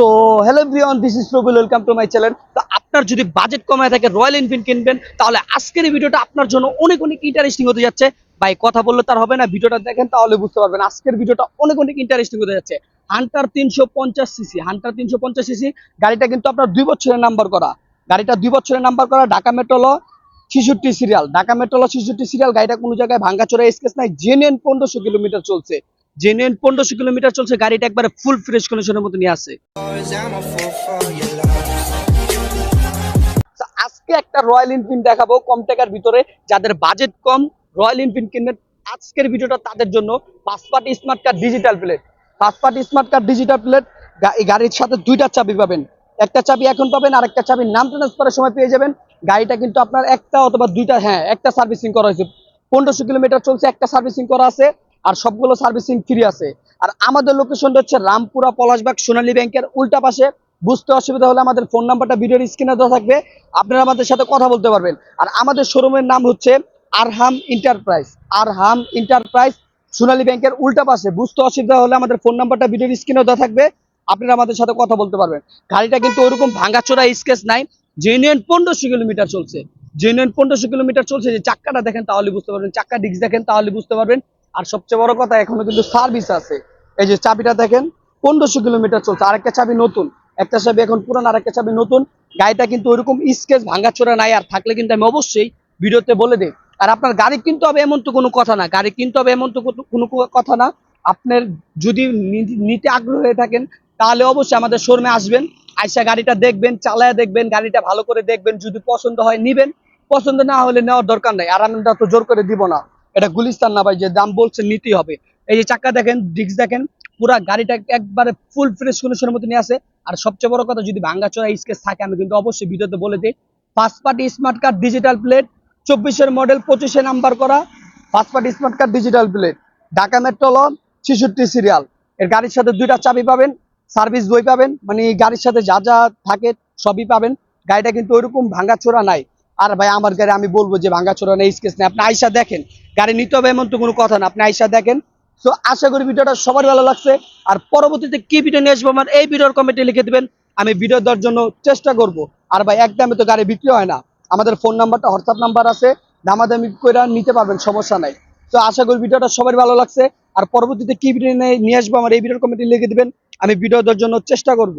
So hello Brian this is Prabul welcome to my channel তো আপনার যদি budget কমায় থাকে রয়্যাল এনফিল্ড কিনবেন, তাহলে আজকের এই ভিডিওটা আপনার জন্য অনেক অনেক ইন্টারেস্টিং হতে যাচ্ছে। ভাই, কথা বললে তার হবে না, ভিডিওটা দেখেন তাহলে বুঝতে পারবেন। আজকের ভিডিওটা অনেক অনেক ইন্টারেস্টিং হতে যাচ্ছে। হান্টার তিনশো পঞ্চাশ সিসি হান্টার তিনশো পঞ্চাশ সিসি গাড়িটা কিন্তু আপনার দুই বছরের নাম্বার করা। গাড়িটা দুই বছরের নাম্বার করা ঢাকা মেট্রোলো ছিষট্টি সিরিয়াল ঢাকা মেট্রোলো ছিষট্টি সিরিয়াল গাড়িটা কোনো জায়গায় ভাঙ্গাচোরা স্কেচ নাই জেনুইন পনেরোশো কিলোমিটার চলছে। জেনুইন পনেরোশো কিলোমিটার চলছে, গাড়িটা একবারে ফুল ফ্রেশ কন্ডিশনের মতো নিয়ে আসে আজকে একটা রয়্যাল এনফিল্ড দেখাবো কম টাকার ভিতরে। যাদের বাজেট কম রয়্যাল এনফিল্ড কিনবেন। আজকের ভিডিওটা তাদের জন্য পাঁচ party smart card digital plate পাঁচ party smart card digital plate এই গাড়ির সাথে দুইটা চাবি পাবেন। একটা চাবি এখন পাবেন, আর একটা চাবি নাম ট্রান্সফারের সময় পেয়ে যাবেন। গাড়িটা কিন্তু আপনার একটা অথবা দুইটা হ্যাঁ একটা সার্ভিসিং করা হয়েছে। পনেরোশো কিলোমিটার চলছে, একটা সার্ভিসিং করা আছে। আর সবগুলো সার্ভিসিং ফ্রি আছে। আর আমাদের লোকেশনটা হচ্ছে রামপুরা পলাশবাগ সোনালী ব্যাংকের উল্টা পাশে। বুঝতে অসুবিধা হলে আমাদের ফোন নাম্বারটা ভিডিওর স্ক্রিনে দেওয়া থাকবে। আপনারা আমাদের সাথে কথা বলতে পারবেন। আর আমাদের শোরুমের নাম হচ্ছে আরহাম এন্টারপ্রাইজ আরহাম এন্টারপ্রাইজ সোনালী ব্যাংকের উল্টা পাশে। বুঝতে অসুবিধা হলে আমাদের ফোন নাম্বারটা ভিডিওর স্ক্রিনে দেওয়া থাকবে। আপনারা আমাদের সাথে কথা বলতে পারবেন। গাড়িটা কিন্তু ওইরকম ভাঙাচোরা স্কেচ নাই। জেনুইন পনেরোশো কিলোমিটার চলছে। জেনুইন পনেরোশো কিলোমিটার চলছে। যে চাক্কাটা দেখেন তাহলে বুঝতে পারবেন। চাক্কা ডিস্ক দেখেন তাহলে বুঝতে পারবেন। আর সবচেয়ে বড় কথা, এখনও কিন্তু সার্ভিস আছে। এই যে চাবিটা দেখেন, পনেরোশো কিলোমিটার চলছে, আরেকটা চাবি নতুন। একটা চাবি এখন পুরান, আরেকটা চাবি নতুন। গাড়িটা কিন্তু ওইরকম স্কেচ ভাঙাচোরা নাই, আর থাকলে কিন্তু আমি অবশ্যই ভিডিওতে বলে দিই। আর আপনার গাড়ি কিনতে হবে এমন তো কোনো কথা না, গাড়ি কিনতে হবে এমন তো কোনো- কোনো কথা না। আপনার যদি নিতে আগ্রহ হয়ে থাকেন, তাহলে অবশ্যই আমাদের শোরুমে আসবেন, আইসা গাড়িটা দেখবেন, চালায় দেখবেন, গাড়িটা ভালো করে দেখবেন, যদি পছন্দ হয় নিবেন। পছন্দ না হলে নেওয়ার দরকার নাই, আর আমরা তো জোর করে দিব না। এটা গুলিস্তান না ভাই, যে দাম বলছে নিতেই হবে। এই যে চাক্কা দেখেন, ডিস্ক দেখেন, পুরা গাড়িটা একবারে ফুল ফ্রেশ কন্ডিশনের মতো নিয়ে আসে। আর সবচেয়ে বড় কথা, যদি ভাঙ্গাচোরা স্কেচ থাকে, আমি কিন্তু অবশ্যই ভিডিওতে বলে দিই first party smart card digital plate চব্বিশের মডেল পঁচিশে নাম্বার করা first party smart card digital plate Dhaka metro ল ছেষট্টি সিরিয়াল এর গাড়ির সাথে দুইটা চাবি পাবেন সার্ভিস বই পাবেন মানে গাড়ির সাথে যা যা থাকে সবই পাবেন। গাড়িটা কিন্তু ওইরকম ভাঙ্গাচোরা নাই। আর ভাই, আমার গাড়ি আমি বলব যে ভাঙ্গাচোরা নেই, স্কেচ নেই। আপনি আইসা দেখেন, গাড়ি নিতে হবে এমন তো কোনো কথা না, আপনি আইসা দেখেন। তো আশা করি ভিডিওটা সবার ভালো লাগছে। আর পরবর্তীতে কি ভিডিও নিয়ে আসব আমার, এই ভিডিওর কমেন্টে লিখে দিবেন। আমি ভিডিও দেওয়ার জন্য চেষ্টা করব। আর ভাই, একদমই তো গাড়ি বিক্রি হয় না। আমাদের ফোন নাম্বারটা হোয়াটসঅ্যাপ নাম্বার আছে। দামাদামি করে নিতে পারবেন, সমস্যা নাই। তো আশা করি ভিডিওটা সবার ভালো লাগছে। আর পরবর্তীতে কি ভিডিও নিয়ে নিয়ে আসব আমার, এই ভিডিওর কমেন্টে লিখে দিবেন। আমি ভিডিও দেওয়ার জন্য চেষ্টা করব।